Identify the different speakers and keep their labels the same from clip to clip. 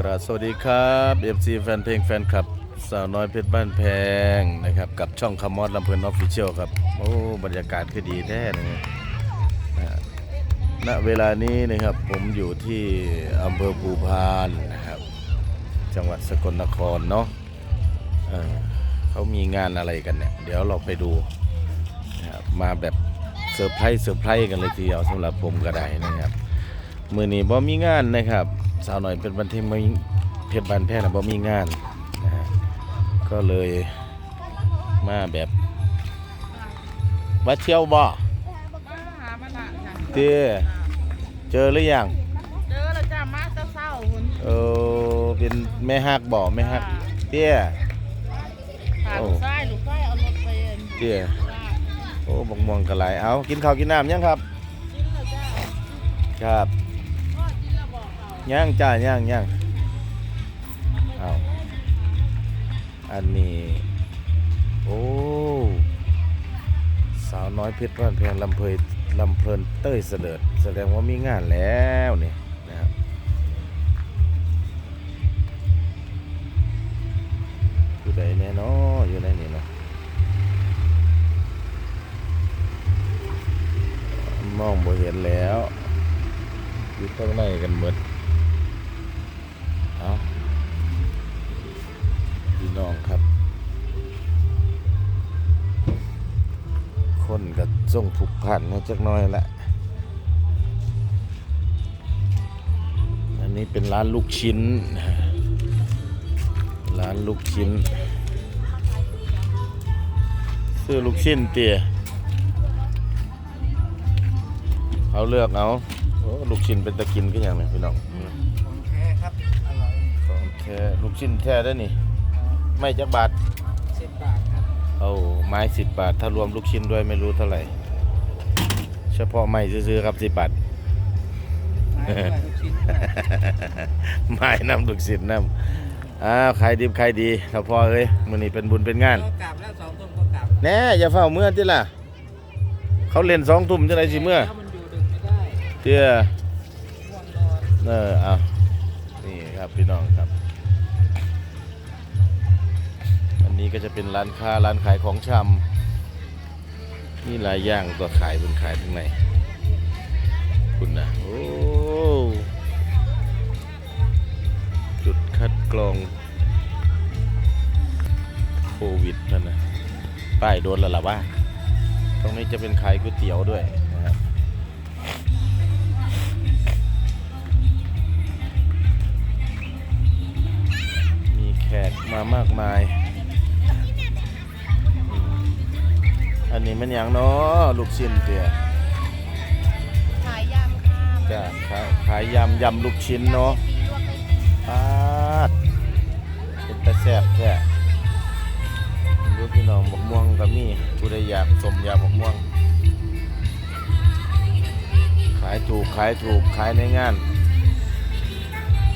Speaker 1: กราบสวัสดีครับ FC แฟนเพลงแฟนคลับ สาวน้อยเพชรบ้านแพงนะครับ กับช่องคำมอดลำเพลินออฟฟิเชียลครับ โอ้ บรรยากาศคือดีแท้เลยนะณเวลานี้นะครับผมอยู่ที่อำเภอภูพานนะครับ จังหวัดสกลนครเนาะเเขามีงานอะไรกันเนี่ย เดี๋ยวเราไปดูนะครับมาแบบเซอร์ไพรส์เซอร์ไพรส์กันเลยทีเดียวสำหรับผมก็ได้นะครับ มือนี้บ่มีงานนะครับ สาวหน่อยเป็นบันเทิงไม่เพชรบานแพทย์นะบ่มีงานนะฮะก็เลยมาแบบมาเที่ยวบ่
Speaker 2: มาหามาละจ้ะ
Speaker 1: เตี้ยเจอหรือยัง
Speaker 2: เจอแล้วจ้ามาเศร้าๆคุณ
Speaker 1: เออเป็นแม่ฮักบ่แม่ฮักเตี้ย
Speaker 2: พาลูกชายลูกชายเอารถไปเอง
Speaker 1: เตี้ย
Speaker 2: จ้า
Speaker 1: โอ้บักม่วงกระไหลเอากินข้าวกินน้ำยังครับ
Speaker 2: กินแล้วจ้า
Speaker 1: ครับ ย่างจ้าย่างย่างเอาอันนี้ โอ้ สาวน้อยเพชรบ้านแพงลำเพยลำเพลินเต้ยเสด็จแสดงว่ามีงานแล้วเนี่ยนะครับอยู่ไหนแน่เนออยู่ไหนนี่เนาะมองบ่เห็นแล้วอยู่ข้างในกันหมดเอา พี่น้องครับ คนก็ส่งผูกพันมาจักหน้อยแหละอันนี้เป็นร้านลูกชิ้น ร้านลูกชิ้น ซื้อลูกชิ้นเตี๋ยเอาเลือกเอาโอ้ลูกชิ้นเป็นตะกินก็อย่างนี้พี่น้อง
Speaker 3: ของแท้ครับอร่อย
Speaker 1: ของแท้ลูกชิ้นแท้ได้อนี่ ไม่จักบาท
Speaker 3: สิบบาทครับ
Speaker 1: เอาไม้สิบบาท ถ้ารวมลูกชิ้นด้วยไม่รู้เท่าไหร่ เฉพาะไม้ซื้อๆครับสิบบาท
Speaker 3: ไม้ด้วยลูกชิ้นด้วย
Speaker 1: ไม้น้ำลูกชิ้นน้ำอ้าวขายดีขายดีถ้าพอเอ้ยมื้อนี้เป็นบุญเป็นงาน
Speaker 3: เรากลับแล้วสองทุ่มก็กลับ
Speaker 1: แน่อย่าเฝ้าเมื่อที่ล่ะ เขาเล่นสองทุ่มจะไรสิเมื่อ
Speaker 3: แล้วมันอยู่ดึกไม่ได้
Speaker 1: เตี้ย
Speaker 3: ง่วงนอน
Speaker 1: เออเอานี่ครับพี่น้องครับ นี้ก็จะเป็นร้านค้าร้านขายของชำนี่หลายอย่างตัวขายบนขายทั้งในคุณนะโอ้จุดคัดกรองโควิดนั่นนะป้ายโดนแล้วล่ะว่า ตรงนี้จะเป็นขายก๋วยเตี๋ยวด้วยนะครับมีแขกมามากมาย อันนี้มันอย่างเนาะลูกชิ้นเตี๋ย
Speaker 2: ขายยำค่ะ
Speaker 1: จ้ะขายขายยำยำลูกชิ้นเนาะ
Speaker 2: ปีลวกให้
Speaker 1: ปาดเป็นตะแซ่บแท้ดูพี่น้องบักม่วงก็มีผู้ใดอยากสมยาบักม่วง ขายถูกขายถูกขายในงาน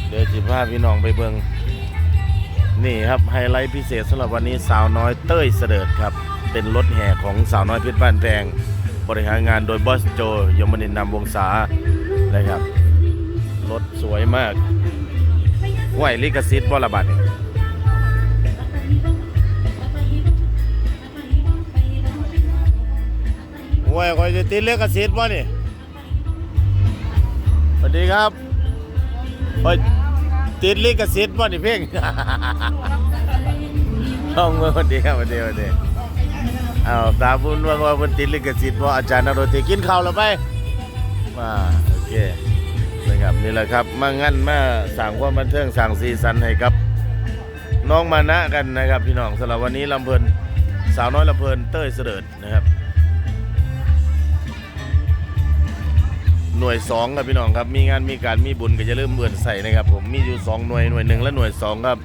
Speaker 1: เดี๋ยวจิพาพี่น้องไปเบิงนี่ครับไฮไลท์พิเศษสำหรับวันนี้สาวน้อยเต้ยเสดิร์ดครับ เป็นรถแห่ของสาวน้อยเพชรบ้านแพงบริหารงานโดยบอสโจยมนินนำวงศานะครับ รถสวยมากไหวลิขสิทธิ์บระบัดนี่ไหวคอยจะติดลิขสิทธิ์บ่นี่สวัสดีครับโอ้ยติดลิขสิทธิ์บ่นี่เพ่งห้องเมื่อวัน ดีครับวันดีวันดีอ้าตาบุญว่าว่ามันติดลิขสิทธิ์บ่อาจารย์นรติกินข้าวแล้วไปมาโอเคนะครับนี่แหละครับมางั้นมาสั่งความบันเทิงสั่งซีซันให้ครับ น้องมานะกันนะครับ พี่น้องสำหรับวันนี้ลำเพลินสาวน้อยลำเพลินเต้ยเสด็จนะครับ หน่วยสองครับพี่น้องครับมีงานมีการมีบุญก็จะเริ่มเบื่อใส่นะครับ ผมมีอยู่สองหน่วยหน่วยหนึ่งและหน่วยสองครับ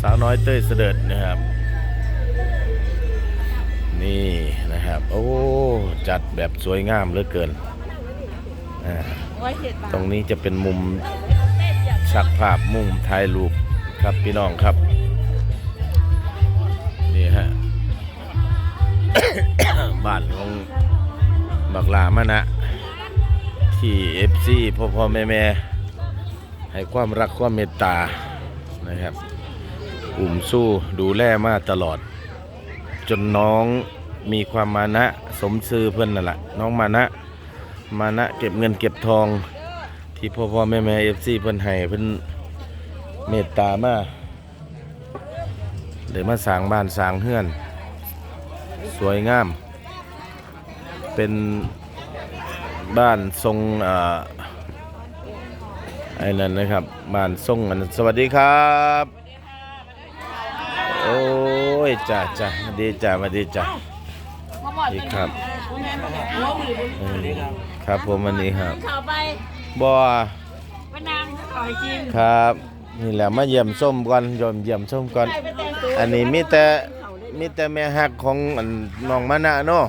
Speaker 1: สาวน้อยเต้ยเสด็จนะครับ นี่นะครับ โอ้ จัดแบบสวยงามเหลือเกินอ่า
Speaker 2: ไว้เห็ดบา
Speaker 1: ตรงนี้จะเป็นมุมชักภาพมุมถ่ายรูปครับพี่น้องครับ นี่ฮะ บ้านของบักลามานะ ที่เอฟซีพ่อพ่อแม่แม่ให้ความรักความเมตตานะครับ อุ่มสู้ดูแลมาตลอด จนน้องมีความมานะสมซื่อเพื่อนนั่นแหละน้องมานะมานะเก็บเงินเก็บทอง ที่พ่อพ่อแม่แม่เอฟซีเพื่อนให้เพื่อนเมตตามาเลยมาสร้างบ้านสร้างเฮือน สวยงาม เป็นบ้านทรงอ่อไอ้นั่นนะครับบ้านทรงอันนั้นสวัสดีครับ ยจ้าจ้าสวัสดีจ้าสวัสดีจ้าสวัสดีครับเออครับผมวันนี้ครับ
Speaker 2: ข่าวไป
Speaker 1: บ่
Speaker 2: ไปนางขอยกิน
Speaker 1: ครับนี่แหละมาเยี่ยมส้มก่อนยอมเยี่ยมส้มก่อน
Speaker 2: ไปแต่งตัว
Speaker 1: อันนี้มีแต่มีแต่แม่ฮักของอันน้องมะนะเนาะ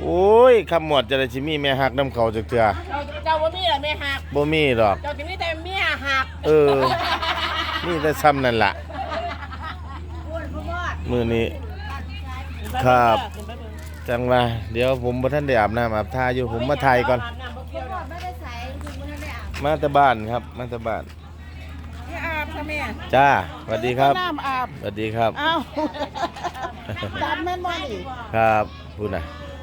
Speaker 1: โอ้ยคำหมวดจะได้สิมีแม่ฮักน้ำเขาจักเทื่อ
Speaker 2: เจ้าเจ้าว่ามีเหรอแม่หัก
Speaker 1: บ่มีดอก
Speaker 2: เจ้าจะมีแต่เมียหัก
Speaker 1: เออมีแต่ซ้ำนั่นล่ะ มื้อนี้ ครับ จังว่าเดี๋ยวผมบ่ทันได้อาบน้ำอาบท่าอยู่ผมมาถ่ายก่อนมาแต่บ้านครับ มาแต่บ้าน
Speaker 2: พี่อาบค่ะแม่
Speaker 1: จ้าสวัสดีครับ
Speaker 2: น้ำอาบ
Speaker 1: สวัสดีครับ
Speaker 2: อ้าวดำแม่นบ่นี่
Speaker 1: ครับพูดนะ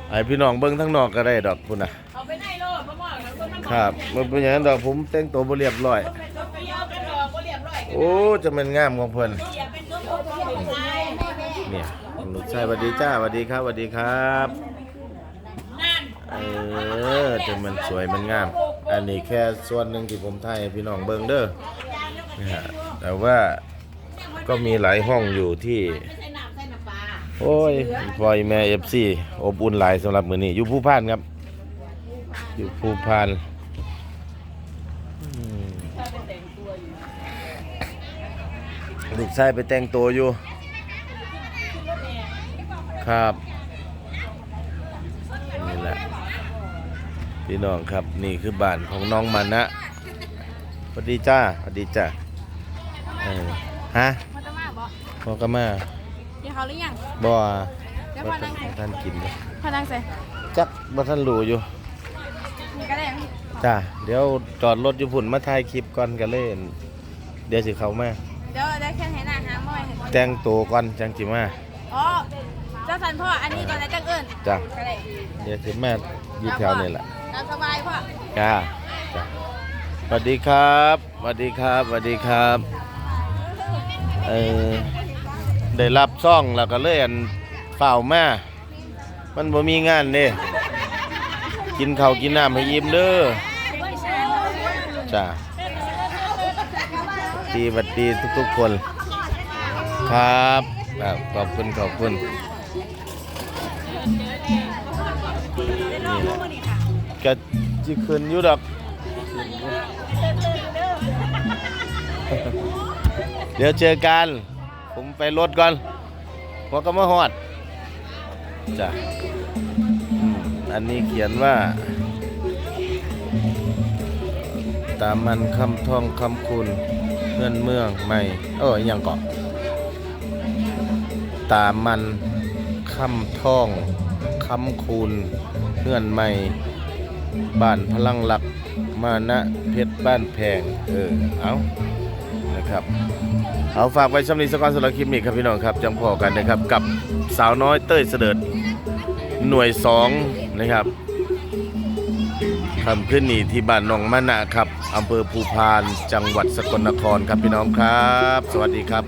Speaker 1: ไอพี่น้องเบิ้งทั้งนอกก็ได้ดอกพูดนะ
Speaker 2: เอาไปไหนโลดพ่อหมอทั้งคนทั้ง
Speaker 1: ครับมันเป็นอย่างนั้นดอกผมแต่งตัวบ่เรียบร้อย
Speaker 2: เป็นตัวเดียวกันดอกบ่เรียบร้อย
Speaker 1: โอ้จะเป็นงามของเพิ่น
Speaker 2: อย่าเป็นตัวโตตัวใหญ่
Speaker 1: เนี่ยลูกชายสวัสดีจ้าสวัสดีครับสวัสดีครับ เออจะมันสวยมันงาม อันนี้แค่ส่วนหนึ่งที่ผมถ่ายให้พี่น้องเบิ้งเด้อนะฮะแต่ว่าก็มีหลายห้องอยู่ที่ โอ้ยพลอยแม่เอฟซีอบอุ่นหลายสำหรับมือนี้อยู่ผู้พานครับ อยู่ผู้พานลูกชายไปแต่งตัวอยู่ ครับนี่แหละพี่น้องครับนี่คือบ้านของน้องมันนะสวัสดีจ้าสวัสดีจ้าเออฮะ
Speaker 2: พ่อจะมาบ่
Speaker 1: พ่อก็มา
Speaker 2: กินเขาหรือยัง
Speaker 1: บ่
Speaker 2: เดี๋ยว
Speaker 1: บ่
Speaker 2: พ่อนั่งใส่
Speaker 1: ท่านกินเลย
Speaker 2: พ่อนั่งใส่
Speaker 1: จักบ่ท่านรู้อยู่
Speaker 2: มีกระแดง
Speaker 1: จ้าเดี๋ยวจอดรถอยู่พุ่นมาถ่ายคลิปก่อนกันเล่นเดี๋ยวสิเข้ามา
Speaker 2: เดี๋ยวได้แค่ให้หน้าหาหม้อยให้พ่อ
Speaker 1: แต่งตัวก่อนจังสิมา
Speaker 2: อ๋อเจ้าสันพ่ออันนี้ก่อนแล้วจังเอิ้น
Speaker 1: จ้า
Speaker 2: ก็ได้
Speaker 1: เดี๋ยวสิมาอยู่แถวนี่แหละ
Speaker 2: ตามสบายพ่อ
Speaker 1: จ้าจ้าสวัสดีครับสวัสดีครับสวัสดีครับเออได้รับซ่องแล้วก็เลยอันเฝ้ามามันบ่มีงานเด้กินข้าวกินน้ำให้ยิ้มเด้อจ้าดีสวัสดีทุกๆคน ครับครับขอบคุณขอบคุณ ก็จิขึ้นอยู่ดอก เดี๋ยวเจอกัน ผมไปรถก่อนพอก็มาหอดจ้ะอันนี้เขียนว่า ตามมันคำท่องคำคุณเพื่อนเมืองใหม่ เอออหยังเกาะตามมันคำท่องคำคุณเพื่อนใหม่ บ้านพลังหลักมานะเพชรบ้านแพง เออ เอานะครับ เอาฝากไว้ชำนี้สกอนสำหรับคลิปนี้ครับพี่น้องครับจังพอกันนะครับ กับสาวน้อยเต้ยเสด็จหน่วยสองนะครับทำขึ้นนี่ที่บ้านหนองมะนะครับอำเภอภูพานจังหวัดสกลนครครับพี่น้องครับ สวัสดีครับ